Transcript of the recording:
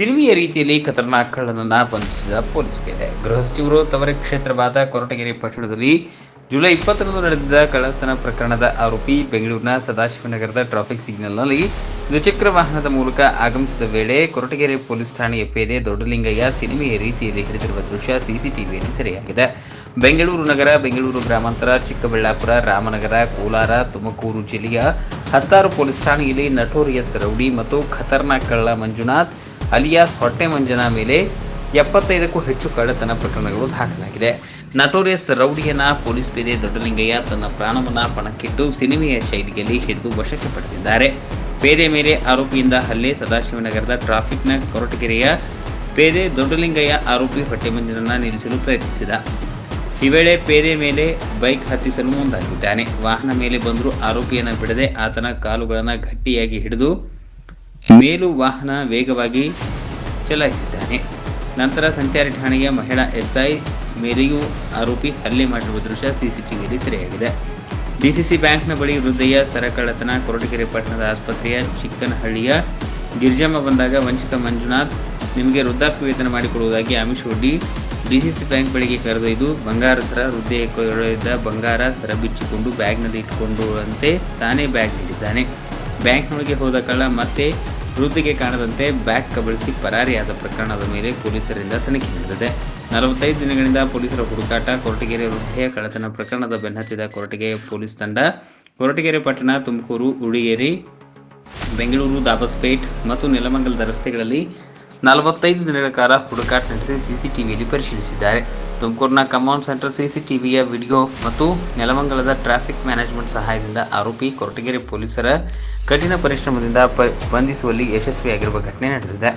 ಸಿನಿಮೆಯ ರೀತಿಯಲ್ಲಿ ಖತರ್ನಾಕ್ ಕಳ್ಳನನ್ನ ಬಂಧಿಸಿದ ಪೇದೆ ಗೃಹ ಸಚಿವರು ತವರ ಕ್ಷೇತ್ರವಾದ ಕೊರಟಗೆರೆ ಪಟ್ಟಣದಲ್ಲಿ ಜುಲೈ ಇಪ್ಪತ್ತರಂದು ನಡೆದಿದ್ದ ಕಳ್ಳತನ ಪ್ರಕರಣದ ಆರೋಪಿ ಬೆಂಗಳೂರಿನ ಸದಾಶಿವನಗರದ ಟ್ರಾಫಿಕ್ ಸಿಗ್ನಲ್ನಲ್ಲಿ ದ್ವಿಚಕ್ರ ವಾಹನದ ಮೂಲಕ ಆಗಮಿಸಿದ ವೇಳೆ ಕೊರಟಗೆರೆ ಪೊಲೀಸ್ ಠಾಣೆಯ ಪೇದೆ ದೊಡ್ಡಲಿಂಗಯ್ಯ ಸಿನಿಮೆಯ ರೀತಿಯಲ್ಲಿ ಹಿಡಿದಿರುವ ದೃಶ್ಯ ಸಿಸಿಟಿವಿಯಲ್ಲಿ ಸೆರೆಯಾಗಿದೆ. ಬೆಂಗಳೂರು ನಗರ, ಬೆಂಗಳೂರು ಗ್ರಾಮಾಂತರ, ಚಿಕ್ಕಬಳ್ಳಾಪುರ, ರಾಮನಗರ, ಕೋಲಾರ, ತುಮಕೂರು ಜಿಲ್ಲೆಯ ಹತ್ತಾರು ಪೊಲೀಸ್ ಠಾಣೆಯಲ್ಲಿ ನಟೋರಿಯಸ್ ರೌಡಿ ಮತ್ತು ಖತರ್ನಾಕ್ ಕಳ್ಳ ಮಂಜುನಾಥ್ ಅಲಿಯಾಸ್ ಹೊಟ್ಟೆ ಮಂಜನ ಮೇಲೆ ಎಪ್ಪತ್ತೈದಕ್ಕೂ ಹೆಚ್ಚು ಕಳ್ಳತನ ಪ್ರಕರಣಗಳು ದಾಖಲಾಗಿದೆ. ನಟೋರಿಯಸ್ ರೌಡಿಯನ ಪೊಲೀಸ್ ಪೇದೆ ದೊಡ್ಡಲಿಂಗಯ್ಯ ತನ್ನ ಪ್ರಾಣವನ್ನ ಪಣಕ್ಕಿಟ್ಟು ಸಿನಿಮೆಯ ಶೈಲಿಯಲ್ಲಿ ಹಿಡಿದು ವಶಕ್ಕೆ ಪಡೆದಿದ್ದಾರೆ. ಪೇದೆ ಮೇಲೆ ಆರೋಪಿಯಿಂದ ಹಲ್ಲೆ, ಸದಾಶಿವನಗರದ ಟ್ರಾಫಿಕ್ನ ಕೊರಟಗೆರೆಯ ಪೇದೆ ದೊಡ್ಡಲಿಂಗಯ್ಯ ಆರೋಪಿ ಹೊಟ್ಟೆ ಮಂಜನನ್ನ ನಿಲ್ಲಿಸಲು ಪ್ರಯತ್ನಿಸಿದ. ಈ ವೇಳೆ ಪೇದೆ ಮೇಲೆ ಬೈಕ್ ಹತ್ತಿಸಲು ಮುಂದಾಗಿದ್ದಾನೆ. ವಾಹನ ಮೇಲೆ ಬಂದರೂ ಆರೋಪಿಯನ್ನು ಬಿಡದೆ ಆತನ ಕಾಲುಗಳನ್ನು ಗಟ್ಟಿಯಾಗಿ ಹಿಡಿದು ಮೇಲು ವಾಹನ ವೇಗವಾಗಿ ಚಲಾಯಿಸಿದ್ದಾನೆ. ನಂತರ ಸಂಚಾರಿ ಠಾಣೆಯ ಮಹಿಳಾ ಎಸ್ಐ ಮೇಲೆಯೂ ಆರೋಪಿ ಹಲ್ಲೆ ಮಾಡಿರುವ ದೃಶ್ಯ ಸಿಸಿಟಿವಿಯಲ್ಲಿ ಸೆರೆಯಾಗಿದೆ. ಡಿಸಿಸಿ ಬ್ಯಾಂಕ್ನ ಬಳಿ ಹೃದಯ ಸರಕಳ್ಳತನ, ಕೊರಟಗೆರೆ ಪಟ್ಟಣದ ಆಸ್ಪತ್ರೆಯ ಚಿಕ್ಕನಹಳ್ಳಿಯ ಗಿರ್ಜಮ್ಮ ಬಂದಾಗ ವಂಚಕ ಮಂಜುನಾಥ್ ನಿಮಗೆ ವೃದ್ಧಾಪ್ಯ ವೇತನ ಮಾಡಿಕೊಡುವುದಾಗಿ ಆಮಿಷವೊಡ್ಡಿ ಡಿಸಿಸಿ ಬ್ಯಾಂಕ್ ಬಳಿಗೆ ಕರೆದೊಯ್ದು ಬಂಗಾರ ಸರ ಹೃದಯ ಕೊರಳಿದ್ದ ಬಂಗಾರ ಸರ ಬಿಚ್ಚಿಕೊಂಡು ಬ್ಯಾಗ್ನಲ್ಲಿ ಇಟ್ಟುಕೊಂಡುವಂತೆ ತಾನೇ ಬ್ಯಾಗ್ ನೀಡಿದ್ದಾನೆ. ಬ್ಯಾಂಕ್ನೊಳಗೆ ಹೋದ ಕಳ್ಳ ಮತ್ತೆ ವೃದ್ಧಿಗೆ ಕಾಣದಂತೆ ಬ್ಯಾಗ್ ಕಬಳಿಸಿ ಪರಾರಿಯಾದ ಪ್ರಕರಣದ ಮೇಲೆ ಪೊಲೀಸರಿಂದ ತನಿಖೆ ನಡೆದಿದೆ. ನಲವತ್ತೈದು ದಿನಗಳಿಂದ ಪೊಲೀಸರ ಹುಡುಕಾಟ, ಕೊರಟಗೆರೆ ವೃದ್ಧೆಯ ಕಳ್ಳತನ ಪ್ರಕರಣದ ಬೆನ್ನತ್ತಿದ ಕೊರಟಗೆರೆ ಪೊಲೀಸ್ ತಂಡ, ಕೊರಟಗೆರೆ ಪಟ್ಟಣ, ತುಮಕೂರು, ಉಡಿಗೇರಿ, ಬೆಂಗಳೂರು, ದಾಬಸ್ಪೇಟ್ ಮತ್ತು ನೆಲಮಂಗಲದ ರಸ್ತೆಗಳಲ್ಲಿ ನಲವತ್ತೈದು ದಿನಗಳ ಕಾಲ ಹುಡುಕಾಟ ನಡೆಸಿ ಸಿಸಿಟಿವಿಯಲ್ಲಿ ಪರಿಶೀಲಿಸಿದ್ದಾರೆ. ತುಮಕೂರಿನ ಕಮಾಂಡ್ ಸೆಂಟರ್ ಸಿಸಿಟಿವಿಯ ವಿಡಿಯೋ ಮತ್ತು ನೆಲಮಂಗಲದ ಟ್ರಾಫಿಕ್ ಮ್ಯಾನೇಜ್ಮೆಂಟ್ ಸಹಾಯದಿಂದ ಆರೋಪಿ ಕೊರಟಗೆರೆ ಪೊಲೀಸರ ಕಠಿಣ ಪರಿಶ್ರಮದಿಂದ ಬಂಧಿಸುವಲ್ಲಿ ಯಶಸ್ವಿಯಾಗಿರುವ ಘಟನೆ ನಡೆದಿದೆ.